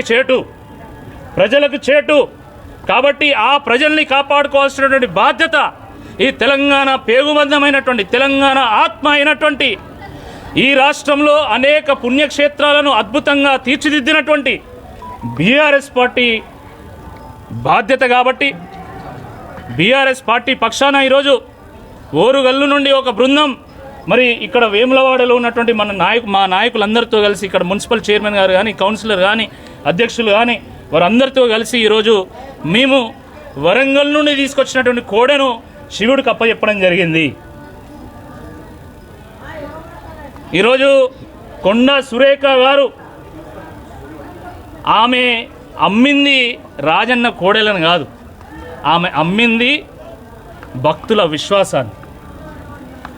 చేటు. ప్రజలకు చేటు. కాబట్టి ఆ ప్రజల్ని కాపాడుకోవాల్సినటువంటి బాధ్యత ఈ తెలంగాణ పేగుబంధమైనటువంటి తెలంగాణ ఆత్మ అయినటువంటి ఈ రాష్ట్రంలో అనేక పుణ్యక్షేత్రాలను అద్భుతంగా తీర్చిదిద్దినటువంటి బీఆర్ఎస్ పార్టీ బాధ్యత కాబట్టి బీఆర్ఎస్ పార్టీ పక్షాన ఈరోజు ఓరుగల్లు నుండి ఒక బృందం మరి ఇక్కడ వేములవాడలో ఉన్నటువంటి మన నాయకు మా నాయకులందరితో కలిసి ఇక్కడ మున్సిపల్ చైర్మన్ గారు కానీ కౌన్సిలర్ కానీ అధ్యక్షులు కానీ వారందరితో కలిసి ఈరోజు మేము వరంగల్ నుండి తీసుకొచ్చినటువంటి కోడెను శివుడికి అప్పచెప్పడం జరిగింది. ఈరోజు కొండ సురేఖ గారు ఆమె అమ్మింది రాజన్న కోడెలను కాదు. ఆమె అమ్మింది భక్తుల విశ్వాసాన్ని.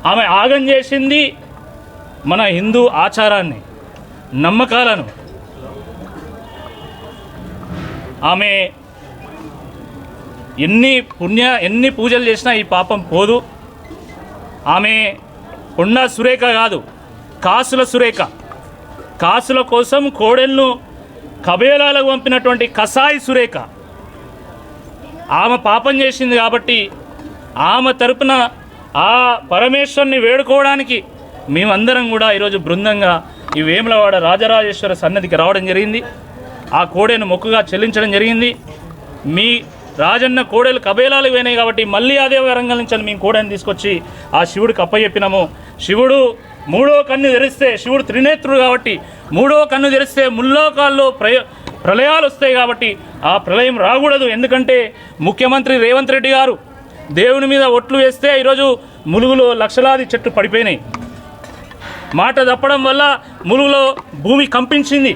ఆమె ఆగం చేసింది మన హిందూ ఆచారాన్ని నమ్మకాలను. ఆమె ఎన్ని పుణ్య ఎన్ని పూజలు చేసినా ఈ పాపం పోదు. ఆమె ఉన్న సురేఖ కాదు కాసుల సురేఖ. కాసుల కోసం కోడెలను కబేలాలకు పంపినటువంటి కసాయి సురేఖ. ఆమె పాపం చేసింది కాబట్టి ఆమె తరపున ఆ పరమేశ్వరుని వేడుకోవడానికి మేమందరం కూడా ఈరోజు బృందంగా ఈ వేములవాడ రాజరాజేశ్వర సన్నదికి రావడం జరిగింది. ఆ కోడెను మొక్కుగా చెల్లించడం జరిగింది. మీ రాజన్న కోడెలు కబేలాలు పోయినాయి కాబట్టి మళ్ళీ అదే రంగం నుంచి మేము కోడెను తీసుకొచ్చి ఆ శివుడికి అప్పచెప్పినాము. శివుడు మూడో కన్ను తెరిస్తే శివుడు త్రినేత్రుడు కాబట్టి మూడో కన్ను తెరిస్తే ముల్లోకాల్లో ప్రయ ప్రళయాలు వస్తాయి కాబట్టి ఆ ప్రళయం రాకూడదు. ఎందుకంటే ముఖ్యమంత్రి రేవంత్ రెడ్డి గారు దేవుని మీద ఒట్లు వేస్తే ఈరోజు ములుగులో లక్షలాది చెట్లు పడిపోయినాయి. మాట తప్పడం వల్ల ములుగులో భూమి కంపించింది.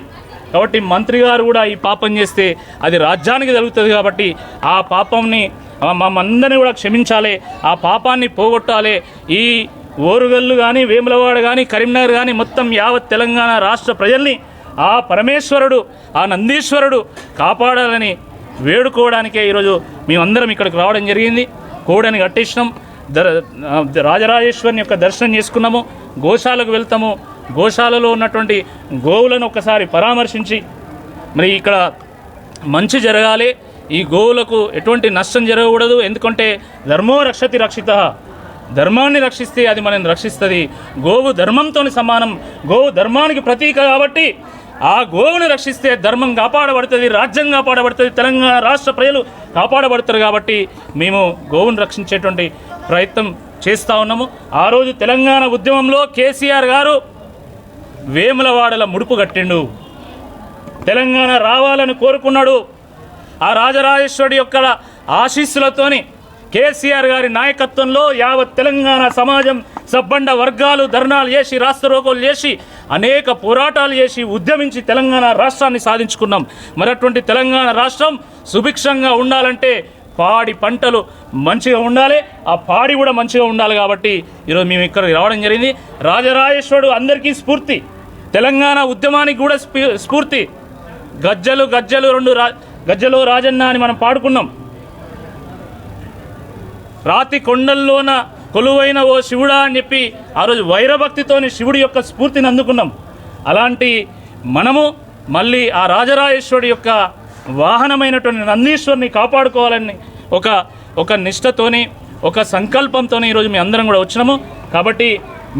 కాబట్టి మంత్రి గారు కూడా ఈ పాపం చేస్తే అది రాజ్యానికి జరుగుతుంది కాబట్టి ఆ పాపంని మమ్మందరినీ కూడా క్షమించాలి. ఆ పాపాన్ని పోగొట్టాలి. ఈ ఓరుగల్లు కానీ వేములవాడ కానీ కరీంనగర్ కానీ మొత్తం యావత్ తెలంగాణ రాష్ట్ర ప్రజల్ని ఆ పరమేశ్వరుడు ఆ నందీశ్వరుడు కాపాడాలని వేడుకోవడానికే ఈరోజు మేమందరం ఇక్కడికి రావడం జరిగింది. కోడని కట్టించినాం. దర రాజరాజేశ్వరిని యొక్క దర్శనం చేసుకున్నాము. గోశాలకు వెళ్తాము. గోశాలలో ఉన్నటువంటి గోవులను ఒకసారి పరామర్శించి మరి ఇక్కడ మంచి జరగాలి. ఈ గోవులకు ఎటువంటి నష్టం జరగకూడదు. ఎందుకంటే ధర్మో రక్షతి రక్షిత. ధర్మాన్ని రక్షిస్తే అది మనల్ని రక్షిస్తుంది. గోవు ధర్మంతో సమానం. గోవు ధర్మానికి ప్రతీక కాబట్టి ఆ గోవును రక్షిస్తే ధర్మం కాపాడబడుతుంది రాజ్యం కాపాడబడుతుంది తెలంగాణ రాష్ట్ర ప్రజలు కాపాడబడుతారు కాబట్టి మేము గోవును రక్షించేటువంటి ప్రయత్నం చేస్తూ ఉన్నాము. ఆ రోజు తెలంగాణ ఉద్యమంలో కేసీఆర్ గారు వేములవాడల ముడుపు కట్టిండు. తెలంగాణ రావాలని కోరుకున్నాడు. ఆ రాజరాజేశ్వరుడి యొక్క ఆశీస్సులతోని కేసీఆర్ గారి నాయకత్వంలో యావత్ తెలంగాణ సమాజం సబ్బండ వర్గాలు ధర్నాలు చేసి రోగులు చేసి అనేక పోరాటాలు చేసి ఉద్యమించి తెలంగాణ రాష్ట్రాన్ని సాధించుకున్నాం. మరి అటువంటి తెలంగాణ రాష్ట్రం సుభిక్షంగా ఉండాలంటే పాడి పంటలు మంచిగా ఉండాలి. ఆ పాడి కూడా మంచిగా ఉండాలి కాబట్టి ఈరోజు మేము ఇక్కడికి రావడం జరిగింది. రాజరాజేశ్వరుడు అందరికీ స్ఫూర్తి. తెలంగాణ ఉద్యమానికి కూడా స్ఫీ- స్ఫూర్తి. గజ్జలు గజ్జలు రెండు రా గజ్జలో రాజన్న అని మనం పాడుకున్నాం. రాతి కొండల్లోన కొలువైన ఓ శివుడా అని చెప్పి ఆ రోజు వైరభక్తితోని శివుడి యొక్క స్ఫూర్తిని అందుకున్నాం. అలాంటి మనము మళ్ళీ ఆ రాజరాజేశ్వరుడి యొక్క వాహనమైనటువంటి నందీశ్వరుని కాపాడుకోవాలని ఒక ఒక నిష్టతోని ఒక సంకల్పంతోని ఈరోజు మీ అందరం కూడా వచ్చినాము. కాబట్టి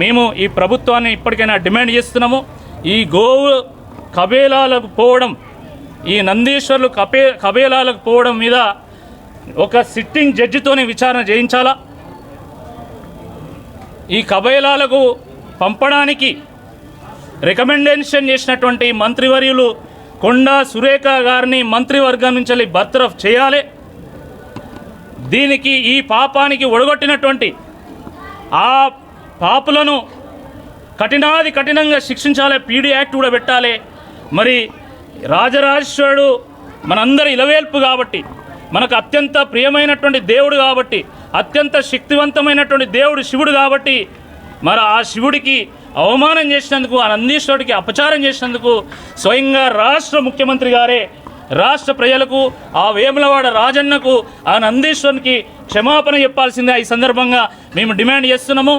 మేము ఈ ప్రభుత్వాన్ని ఇప్పటికైనా డిమాండ్ చేస్తున్నాము. ఈ గోవు కబేలాలకు పోవడం ఈ నందీశ్వర్లు కపే కబేలాలకు పోవడం మీద ఒక సిట్టింగ్ జడ్జితోనే విచారణ చేయించాలా? ఈ కబైలాలకు పంపడానికి రికమెండేషన్ చేసినటువంటి మంత్రివర్యులు కొండా సురేఖ గారిని మంత్రివర్గం నుంచి బర్తరఫ్ చేయాలి. దీనికి ఈ పాపానికి ఒడగొట్టినటువంటి ఆ పాపులను కఠినాది కఠినంగా శిక్షించాలి. పీడీ యాక్ట్ కూడా పెట్టాలి. మరి రాజరాజేశ్వరుడు మనందరి ఇలవేల్పు కాబట్టి మనకు అత్యంత ప్రియమైనటువంటి దేవుడు కాబట్టి అత్యంత శక్తివంతమైనటువంటి దేవుడు శివుడు కాబట్టి మరి ఆ శివుడికి అవమానం చేసినందుకు ఆ నందీశ్వరుడికి అపచారం చేసినందుకు స్వయంగా రాష్ట్ర ముఖ్యమంత్రి గారే రాష్ట్ర ప్రజలకు ఆ వేములవాడ రాజన్నకు ఆ నందీశ్వరునికి క్షమాపణ చెప్పాల్సిందే. ఈ సందర్భంగా మేము డిమాండ్ చేస్తున్నాము.